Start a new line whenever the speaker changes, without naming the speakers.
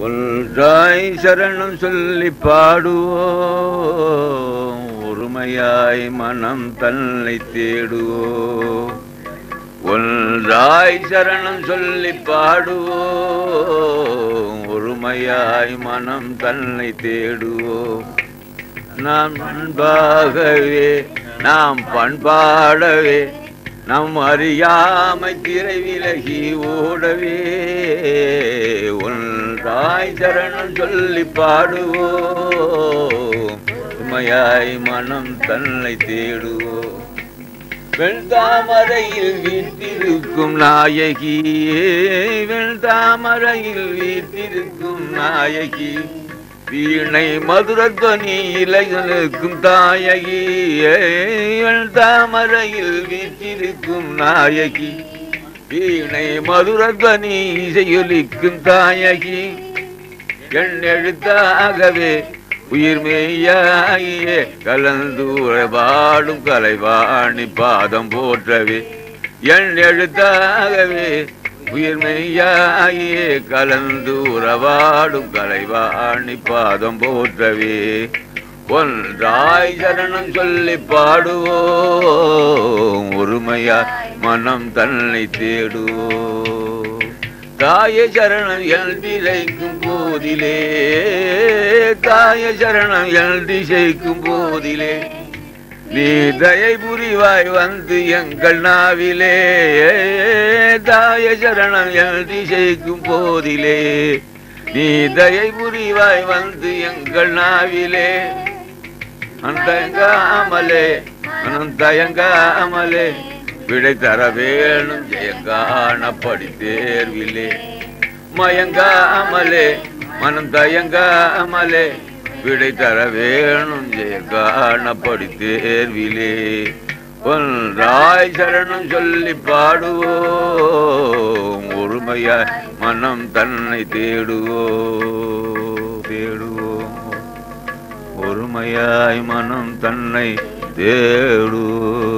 ஒன்றாய் சரணம் சொல்லி பாடுவோம். ஒருமையாய் மனம் தன்னை தேடுவோம். ஒன்றாய் சரணம் சொல்லி பாடுவோம். ஒருமையாய் மனம் தன்னை தேடுவோம். நாம் அன்பாகவே நாம் பண்பாடவே நம் அறியாமை திரை விலகி ஓடவே. தாய் சரணம் சொல்லி பாடுவோம். உண்மையாய் மனம் தன்னை தேடுவோம். வெண்தாமரையில் வீட்டிருக்கும் நாயகியே வெண்தாமரையில் வீட்டிருக்கும் நாயகி வீணை மதுரத்வனி இலைகளுக்கும் தாயகி வெண்தாமரையில் வீட்டிருக்கும் நாயகி. வீணை மதுரத்வனி இசையொலிக்கும் தாயகி. என் எழுத்தாகவே உயிர் மெய்யாகியே கலந்தூர பாடும் கலைவாணி பாதம் போற்றவே. என் எழுத்தாகவே உயிர் கலந்தூர பாடும் கலைவாணி பாதம் போற்றவே. ஒன்றாய் சரணம் சொல்லி பாடுவோம். ஒருமையா மனம் தன்னை தேடுவோம். தாய சரணம் எழுதிரைக்கும் போதிலே தாய சரணம் எழுதி செய்க்கும் போதிலே. நீ தயை புரிவாய் வந்து எங்கள் நாவிலே தாய சரணம் எழுதி செய்க்கும் போதிலே. நீ தயை புரிவாய் வந்து எங்கள் நாவிலே. அந்தங்காமலே மனம் விடை தர வேணும் ஜெயங்கான படி தேர்விலே. மயங்காமலே மனம் தயங்காமலே விடை தர வேணும் ஜெயங்கான படி தேர்விலே. ஒன்றாய் சரணம் சொல்லி பாடுவோம் ஒருமையாய் மனம் தன்னை தேடுவோம். தேடுவோம் மனம் தன்னை தேடும்